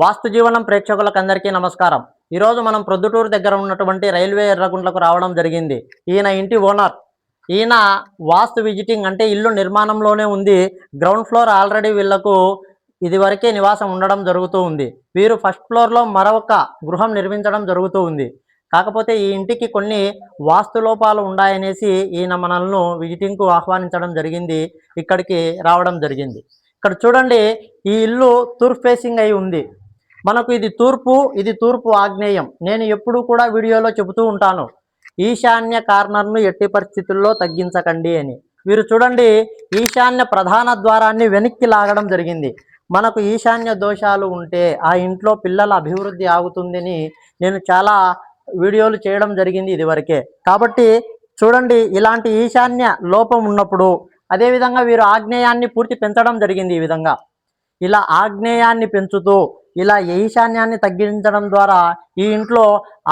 వాస్తు జీవనం ప్రేక్షకులకు అందరికీ నమస్కారం. ఈరోజు మనం ప్రొద్దుటూరు దగ్గర ఉన్నటువంటి రైల్వే ఎర్రగుంట్లకు రావడం జరిగింది. ఈయన ఇంటి ఓనర్. ఈయన వాస్తు విజిటింగ్ అంటే ఇల్లు నిర్మాణంలోనే ఉంది. గ్రౌండ్ ఫ్లోర్ ఆల్రెడీ వీళ్ళకు ఇదివరకే నివాసం ఉండడం జరుగుతూ ఉంది. వీరు ఫస్ట్ ఫ్లోర్లో మరొక గృహం నిర్మించడం జరుగుతూ ఉంది. కాకపోతే ఈ ఇంటికి కొన్ని వాస్తు లోపాలు ఉన్నాయనేసి ఈయన మనల్ని విజిటింగ్కు ఆహ్వానించడం జరిగింది. ఇక్కడికి రావడం జరిగింది. ఇక్కడ చూడండి ఈ ఇల్లు తూర్ఫేసింగ్ అయి ఉంది. మనకు ఇది తూర్పు ఇది తూర్పు ఆగ్నేయం. నేను ఎప్పుడూ కూడా వీడియోలో చెబుతూ ఉంటాను. ఈశాన్య కార్నర్ను ఎట్టి పరిస్థితుల్లో తగ్గించకండి అని. వీరు చూడండి ఈశాన్య ప్రధాన ద్వారాన్ని వెనక్కి లాగడం జరిగింది. మనకు ఈశాన్య దోషాలు ఉంటే ఆ ఇంట్లో పిల్లల అభివృద్ధి ఆగుతుందని నేను చాలా వీడియోలు చేయడం జరిగింది ఇదివరకే. కాబట్టి చూడండి ఇలాంటి ఈశాన్య లోపం ఉన్నప్పుడు అదేవిధంగా వీరు ఆగ్నేయాన్ని పూర్తి పెంచడం జరిగింది ఈ విధంగా. ఇలా ఆగ్నేయాన్ని పెంచుతూ ఇలా ఈశాన్యాన్ని తగ్గించడం ద్వారా ఈ ఇంట్లో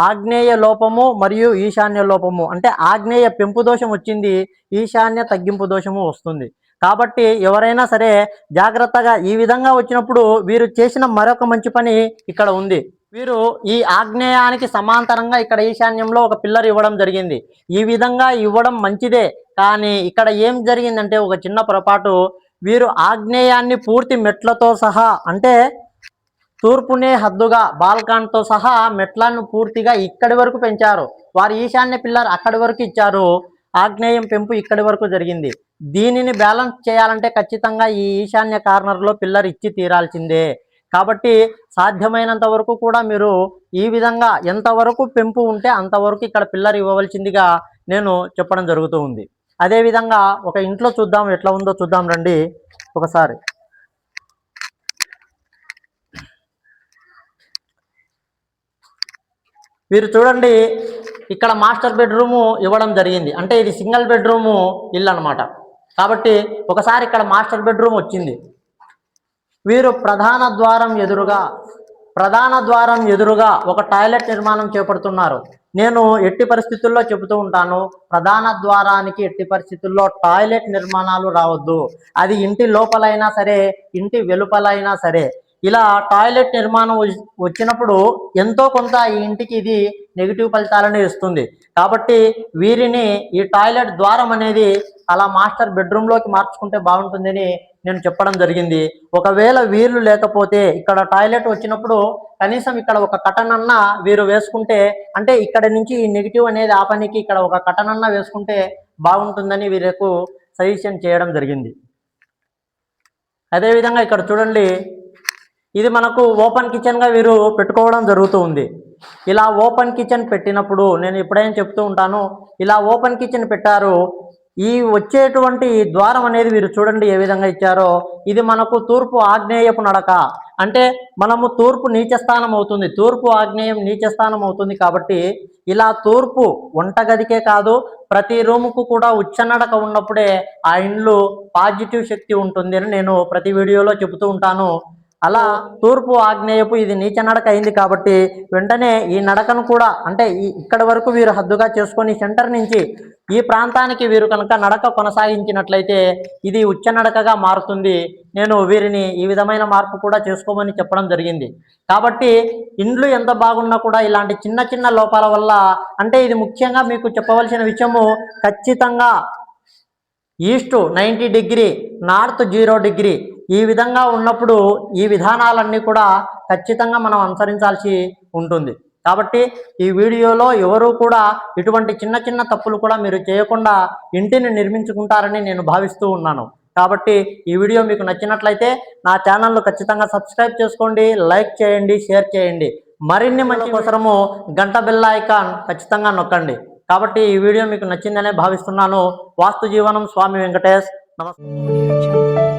ఆగ్నేయ లోపము మరియు ఈశాన్య లోపము అంటే ఆగ్నేయ పెంపు దోషం వచ్చింది ఈశాన్య తగ్గింపు దోషము వస్తుంది. కాబట్టి ఎవరైనా సరే జాగ్రత్తగా ఈ విధంగా వచ్చినప్పుడు వీరు చేసిన మరొక మంచి పని ఇక్కడ ఉంది. వీరు ఈ ఆగ్నేయానికి సమాంతరంగా ఇక్కడ ఈశాన్యంలో ఒక పిల్లర్ ఇవ్వడం జరిగింది. ఈ విధంగా ఇవ్వడం మంచిదే కానీ ఇక్కడ ఏం జరిగిందంటే ఒక చిన్న పొరపాటు. వీరు ఆగ్నేయాన్ని పూర్తి మెట్లతో సహా అంటే తూర్పునే హద్దుగా బాల్కాన్తో సహా మెట్లను పూర్తిగా ఇక్కడి వరకు పెంచారు. వారి ఈశాన్య పిల్లర్ అక్కడి వరకు ఇచ్చారు. ఆగ్నేయం పెంపు ఇక్కడి వరకు జరిగింది. దీనిని బ్యాలెన్స్ చేయాలంటే ఖచ్చితంగా ఈ ఈశాన్య కార్నర్లో పిల్లర్ ఇచ్చి తీరాల్సిందే. కాబట్టి సాధ్యమైనంత వరకు కూడా మీరు ఈ విధంగా ఎంతవరకు పెంపు ఉంటే అంతవరకు ఇక్కడ పిల్లర్ ఇవ్వవలసిందిగా నేను చెప్పడం జరుగుతూ ఉంది. అదేవిధంగా ఒక ఇంట్లో చూద్దాం ఎట్లా ఉందో చూద్దాం రండి. ఒకసారి. వీరు చూడండి ఇక్కడ మాస్టర్ బెడ్రూము ఇవ్వడం జరిగింది. అంటే ఇది సింగిల్ బెడ్రూము ఇల్లు అనమాట కాబట్టి ఒకసారి ఇక్కడ మాస్టర్ బెడ్రూమ్ వచ్చింది. వీరు ప్రధాన ద్వారం ఎదురుగా ప్రధాన ద్వారం ఎదురుగా ఒక టాయిలెట్ నిర్మాణం చేపడుతున్నారు. నేను ఎట్టి పరిస్థితుల్లో చెబుతూ ఉంటాను ప్రధాన ద్వారానికి ఎట్టి పరిస్థితుల్లో టాయిలెట్ నిర్మాణాలు రావద్దు. అది ఇంటి లోపలైనా సరే ఇంటి వెలుపలైనా సరే. ఇలా టాయిలెట్ నిర్మాణం వచ్చినప్పుడు ఎంతో కొంత ఈ ఇంటికి ఇది నెగిటివ్ ఫలితాలను ఇస్తుంది. కాబట్టి వీరిని ఈ టాయిలెట్ ద్వారం అనేది అలా మాస్టర్ బెడ్రూమ్లోకి మార్చుకుంటే బాగుంటుందని నేను చెప్పడం జరిగింది. ఒకవేళ వీళ్ళు లేకపోతే ఇక్కడ టాయిలెట్ వచ్చినప్పుడు కనీసం ఇక్కడ ఒక కటనన్న వీరు వేసుకుంటే అంటే ఇక్కడ నుంచి ఈ నెగిటివ్ అనేది ఆపనికి ఇక్కడ ఒక కటనన్న వేసుకుంటే బాగుంటుందని వీరికి సజెషన్ చేయడం జరిగింది. అదేవిధంగా ఇక్కడ చూడండి ఇది మనకు ఓపెన్ కిచెన్గా వీరు పెట్టుకోవడం జరుగుతూ ఉంది. ఇలా ఓపెన్ కిచెన్ పెట్టినప్పుడు నేను ఎప్పుడైనా చెప్తూ ఉంటాను ఇలా ఓపెన్ కిచెన్ పెట్టారు ఈ వచ్చేటువంటి ద్వారం అనేది వీరు చూడండి ఏ విధంగా ఇచ్చారో ఇది మనకు తూర్పు ఆగ్నేయపు నడక. అంటే మనము తూర్పు నీచస్థానం అవుతుంది తూర్పు ఆగ్నేయం నీచస్థానం అవుతుంది కాబట్టి ఇలా తూర్పు వంటగదికే కాదు ప్రతి రూముకు కూడా ఉచ్చనడక ఉన్నప్పుడే ఆ ఇండ్లు పాజిటివ్ శక్తి ఉంటుంది అని నేను ప్రతి వీడియోలో చెబుతూ ఉంటాను. అలా తూర్పు ఆగ్నేయపు ఇది నీచ నడక అయింది కాబట్టి వెంటనే ఈ నడకను కూడా అంటే ఇక్కడ వరకు వీరు హద్దుగా చేసుకొని సెంటర్ నుంచి ఈ ప్రాంతానికి వీరు కనుక నడక కొనసాగించినట్లయితే ఇది ఉచ్చ నడకగా మారుతుంది. నేను వీరిని ఈ విధమైన మార్పు కూడా చేసుకోమని చెప్పడం జరిగింది. కాబట్టి ఇండ్లు ఎంత బాగున్నా కూడా ఇలాంటి చిన్న చిన్న లోపాల వల్ల అంటే ఇది ముఖ్యంగా మీకు చెప్పవలసిన విషయము ఖచ్చితంగా east ninety degree north zero degree ఈ విధంగా ఉన్నప్పుడు ఈ విధానాలన్నీ కూడా ఖచ్చితంగా మనం అనుసరించాల్సి ఉంటుంది. కాబట్టి ఈ వీడియోలో ఎవరు కూడా ఇటువంటి చిన్న చిన్న తప్పులు కూడా మీరు చేయకుండా ఇంటిని నిర్మించుకుంటారని నేను భావిస్తూ ఉన్నాను. కాబట్టి ఈ వీడియో మీకు నచ్చినట్లయితే నా ఛానల్ను ఖచ్చితంగా సబ్స్క్రైబ్ చేసుకోండి లైక్ చేయండి షేర్ చేయండి. మరిన్ని మంచి కోసము గంట బెల్ ఐకాన్ ఖచ్చితంగా నొక్కండి. కాబట్టి ఈ వీడియో మీకు నచ్చిందనే భావిస్తున్నాను. వాస్తు జీవనం స్వామి వెంకటేష్. నమస్తే